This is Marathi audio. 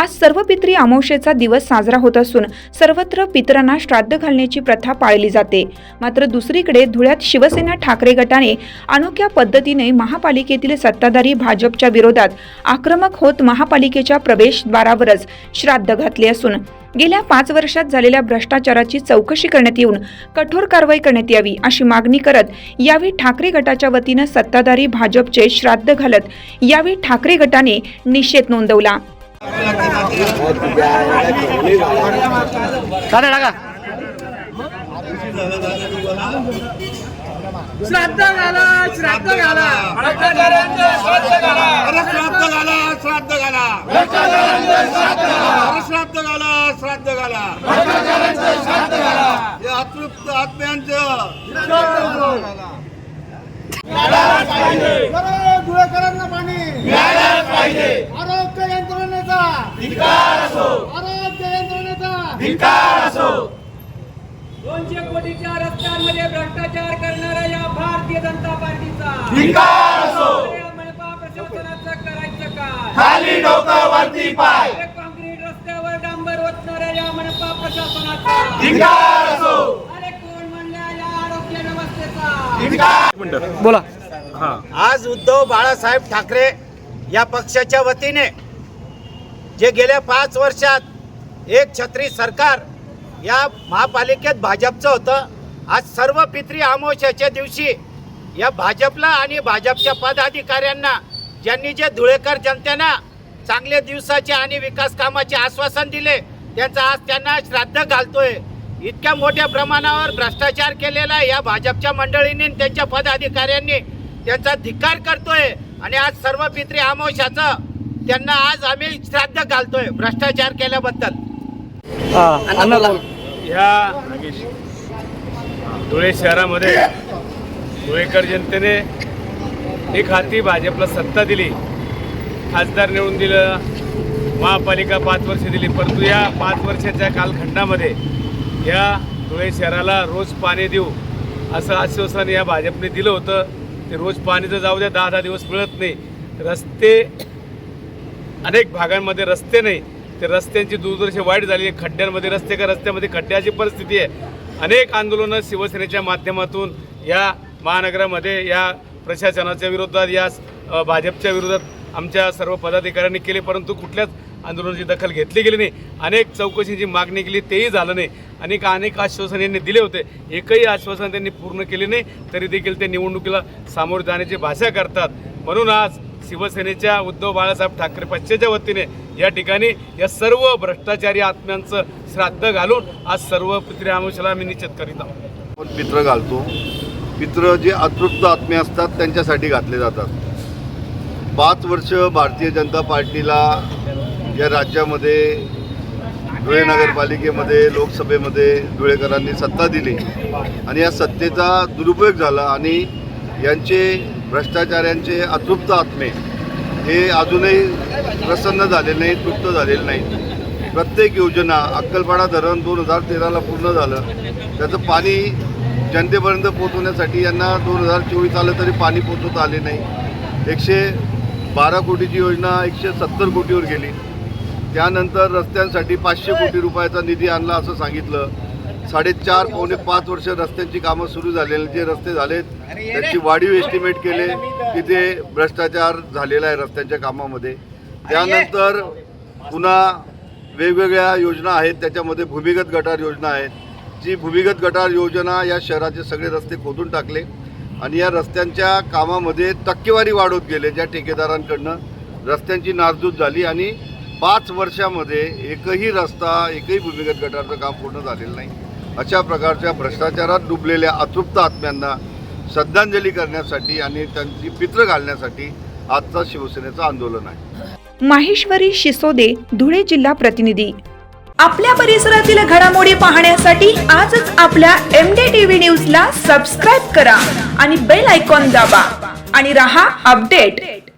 आज सर्व पितरी अमावशेचा दिवस साजरा होत असून सर्वत्र पितरांना श्राद्ध घालण्याची प्रथा पाळली जाते. मात्र दुसरीकडे धुळ्यात शिवसेना ठाकरे गटाने अनोख्या पद्धतीने महापालिकेतील सत्ताधारी भाजपच्या विरोधात आक्रमक होत महापालिकेच्या प्रवेशद्वारावरच श्राद्ध घातले असून गेल्या पाच वर्षात झालेल्या भ्रष्टाचाराची चौकशी करण्यात येऊन कठोर कारवाई करण्यात यावी अशी मागणी करत यावेळी ठाकरे गटाच्या वतीनं सत्ताधारी भाजपचे श्राद्ध घालत यावेळी ठाकरे गटाने निषेध नोंदवला. चालेल टाका. श्राद्ध घाला श्राद्ध घाला. अरे श्राद्ध घाला श्राद्ध घाला. अरे श्राद्ध घाला श्राद्ध घाला. हे अतृप्त आत्म्यांचं. धुळेकरांना पाणी आरोग्य यंत्रणेचा आरोग्य यंत्रणेचा दोनशे कोटीच्या रस्त्यांमध्ये भ्रष्टाचार करणाऱ्या या भारतीय जनता पार्टीचा. या मनपा प्रशासनाचं करायचं काय. खाली डोकं वरती पाय. अरे काँक्रीट रस्त्यावर डांबर ओतणाऱ्या या मनपा प्रशासनाचा. धिक्कार असो. अरे कोण म्हणल्या या आरोग्य व्यवस्थेचा? बोला. आज उद्धव बाळासाहेब ठाकरे या पक्षाच्या वतीने जे गेल्या पाच वर्षात एक छत्री सरकार या महापालिकेत भाजपचं होतं आज सर्व पित्री आमोशाच्या दिवशी या भाजपला आणि भाजपच्या पदाधिकाऱ्यांना ज्यांनी जे धुळेकर जनतेना चांगले दिवसाचे आणि विकास कामाचे आश्वासन दिले त्यांचा आज त्यांना श्राद्ध घालतोय. इतक्या मोठ्या प्रमाणावर भ्रष्टाचार केलेला आहे या भाजपच्या मंडळींनी त्यांच्या पदाधिकाऱ्यांनी त्यांचा धिक्कार करतोय. आणि आज सर्व पित्री आमोशाचं त्यांना आज आम्ही श्राद्ध घालतोय भ्रष्टाचार केल्याबद्दल. ह्या धुळे शहरामध्ये धुळेकर जनतेने एक हाती भाजपला सत्ता दिली. खासदार निवडून दिलं महापालिका पाच वर्ष दिली. परंतु या पाच वर्षाच्या कालखंडामध्ये या धुळे शहराला रोज पाणी देऊ असं आश्वासन या भाजपने दिलं होतं. ते रोज पाणी तर जाऊ द्या दहा दहा दिवस मिळत नाही. रस्ते अनेक भागांमध्ये रस्ते नाही. ते रस्त्यांची दुर्दर्शी वाईट झाली आहे. खड्ड्यांमध्ये रस्ते का रस्त्यामध्ये खड्ड्याची परिस्थिती आहे. अनेक आंदोलनं शिवसेनेच्या माध्यमातून या महानगरामध्ये या प्रशासनाच्या विरोधात या भाजपच्या विरोधात आमच्या सर्व पदाधिकाऱ्यांनी केले परंतु कुठल्याच आंदोलनाची दखल घेतली गेली नाही. अनेक चौकशीची मागणी केली तेही झालं नाही. आणि अनेक आश्वासन यांनी दिले होते. एकही आश्वासन त्यांनी पूर्ण केले नाही तरी देखील ते निवडणुकीला सामोरे जाण्याची भाषा करतात. म्हणून आज शिवसेनेच्या उद्धव बाळासाहेब ठाकरे पक्षाच्या वतीने या ठिकाणी या सर्व भ्रष्टाचारी आत्म्यांचं श्राद्ध घालून आज सर्व पित्री मी निश्चित करीत आहोत. आपण पित्र घालतो. पित्र जे अतृप्त आत्मे असतात त्यांच्यासाठी घातले जातात. पाच वर्ष भारतीय जनता पार्टीला या राज्यामध्ये धुळे नगरपालिकेमध्ये लोकसभेमध्ये धुळेकरांनी सत्ता दिली. आणि या सत्तेचा दुरुपयोग झाला आणि यांचे भ्रष्टाचाऱ्यांचे अतृप्त आत्मे हे अजूनही प्रसन्न झालेले नाही तृप्त झालेले नाही प्रत्येक योजना अक्कलपाडा धरण दोन हजार तेराला पूर्ण झालं. त्याचं पाणी जनतेपर्यंत पोहोचवण्यासाठी यांना दोन हजार चोवीस आलं तरी पाणी पोचवता आले नाही. एकशे बारा कोटीची योजना एकशे सत्तर कोटीवर गेली. त्यानंतर रस्त्यांसाठी पाचशे कोटी रुपयाचा निधी आणला असं सांगितलं. साडेचार पावणे पाच वर्ष रस्त्यांची कामं सुरू झालेली जे रस्ते झालेत त्याची वाढीव एस्टिमेट केले तिथे भ्रष्टाचार झालेला आहे रस्त्यांच्या कामामध्ये. त्यानंतर पुन्हा वेगवेगळ्या योजना आहेत त्याच्यामध्ये भूमिगत गटार योजना आहेत. जी भूमिगत गटार योजना या शहराचे सगळे रस्ते खोदून टाकले आणि या रस्त्यांच्या कामामध्ये टक्केवारी वाढवत गेले ज्या ठेकेदारांकडनं रस्त्यांची नासधूस झाली आणि पाच वर्षामध्ये एकही रस्ता एकही भूमिगत गटारचं काम पूर्ण झालेलं नाही. अशा प्रकारच्या भ्रष्टाचारात डुबलेल्या अतृप्त आत्म्यांना श्रद्धांजली करण्यासाठी आणि त्यांची पित्र घालण्यासाठी आजचा शिवसेनेचं आंदोलन आहे. माहेश्वरी शिसोदे धुळे जिल्हा प्रतिनिधी. आपल्या परिसरातील घडामोडी पाहण्यासाठी आजच आपल्या एम डी टीव्ही न्यूजला सबस्क्राईब करा आणि बेल आयकॉन दाबा आणि रहा अपडेट.